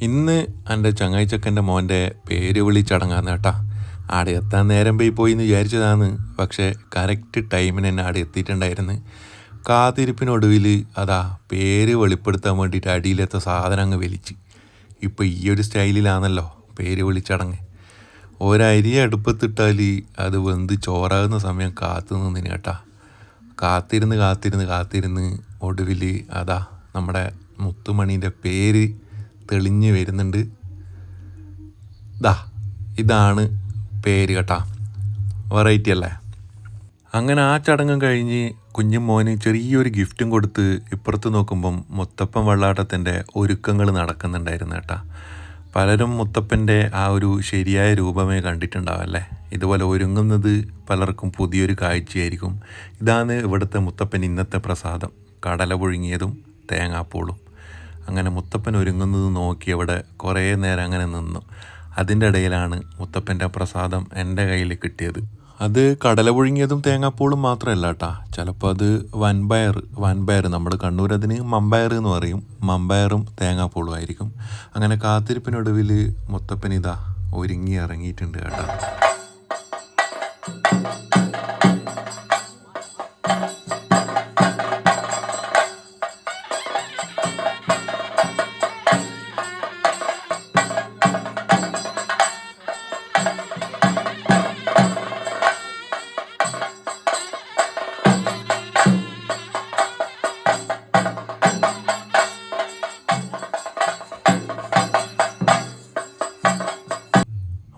ഇന്ന് എന്റെ ചങ്ങായിച്ചക്കന്റെ മോന്റെ പേര് വിളി ചടങ്ങാന്ന് കേട്ടാ. ആടെ എത്താൻ നേരം പോയി പോയി എന്ന് വിചാരിച്ചതാണ് പക്ഷേ കറക്റ്റ് ടൈമിന് തന്നെ ആടെ എത്തിയിട്ടുണ്ടായിരുന്നു. കാത്തിരിപ്പിനൊടുവിൽ അതാ പേര് വെളിപ്പെടുത്താൻ വേണ്ടിയിട്ട് അടിയിലെത്ത സാധനം അങ്ങ് വലിച്ച്. ഇപ്പോൾ ഈ ഒരു സ്റ്റൈലിലാണല്ലോ പേര് വിളിച്ചടങ്ങ്. ഒരരി അടുപ്പത്തിട്ടാൽ അത് വെന്ത് ചോറാകുന്ന സമയം കാത്തു നിന്നിന് കേട്ടാ. കാത്തിരുന്ന് കാത്തിരുന്ന് കാത്തിരുന്ന് ഒടുവിൽ അതാ നമ്മുടെ മുത്തുമണീന്റെ പേര് തെളിഞ്ഞ് വരുന്നുണ്ട്. ദാ ഇതാണ് പേര് കേട്ടാ. വെറൈറ്റി അല്ലേ? അങ്ങനെ ആ ചടങ്ങും കഴിഞ്ഞ് കുഞ്ഞുമോന് ചെറിയൊരു ഗിഫ്റ്റും കൊടുത്ത് ഇപ്പുറത്ത് നോക്കുമ്പം മുത്തപ്പൻ വെള്ളാട്ടത്തിന്റെ ഒരുക്കങ്ങൾ നടക്കുന്നുണ്ടായിരുന്നു കേട്ടാ. പലരും മുത്തപ്പന്റെ ആ ഒരു ശരിയായ രൂപമേ കണ്ടിട്ടുണ്ടാവല്ലേ ഇതുപോലെ ഒരുങ്ങുന്നത് പലർക്കും പുതിയൊരു കാഴ്ചയായിരിക്കും. ഇതാണ് ഇവിടുത്തെ മുത്തപ്പൻ ഇന്നത്തെ പ്രസാദം. കടല പുഴുങ്ങിയതും തേങ്ങാപ്പൂളും. അങ്ങനെ മുത്തപ്പൻ ഒരുങ്ങുന്നത് നോക്കി അവിടെ കുറേ നേരം അങ്ങനെ നിന്നു. അതിന്റെ ഇടയിലാണ് മുത്തപ്പന്റെ പ്രസാദം എന്റെ കയ്യിൽ കിട്ടിയത്. അത് കടല പുഴുങ്ങിയതും തേങ്ങാപ്പൂളും മാത്രമല്ല കേട്ടാ ചിലപ്പോൾ അത് വൻപയർ വൻപയർ നമ്മുടെ കണ്ണൂർ അതിന് മമ്പയർ എന്ന് പറയും. മമ്പയറും തേങ്ങാപ്പൂളും ആയിരിക്കും. അങ്ങനെ കാത്തിരിപ്പിനൊടുവിൽ മുത്തപ്പൻ ഇതാ ഒരുങ്ങി ഇറങ്ങിയിട്ടുണ്ട് കേട്ടോ.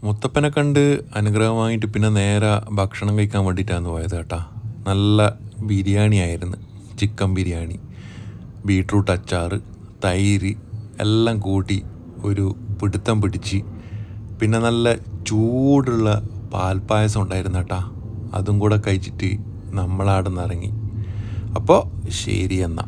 മുത്തപ്പനെ കണ്ട് അനുഗ്രഹമായിട്ട് പിന്നെ നേരെ ഭക്ഷണം കഴിക്കാൻ വേണ്ടിയിട്ടാണ് പോയത് കേട്ടാ നല്ല ബിരിയാണി ആയിരുന്നു ചിക്കൻ ബിരിയാണി ബീട്രൂട്ട് അച്ചാർ തൈര് എല്ലാം കൂട്ടി ഒരു പിടുത്തം പിടിച്ച് പിന്നെ നല്ല ചൂടുള്ള പാൽപ്പായസം ഉണ്ടായിരുന്നു കേട്ടാ അതും കൂടെ കഴിച്ചിട്ട് നമ്മളാടുന്നിറങ്ങി അപ്പോൾ ശരി എന്നാ.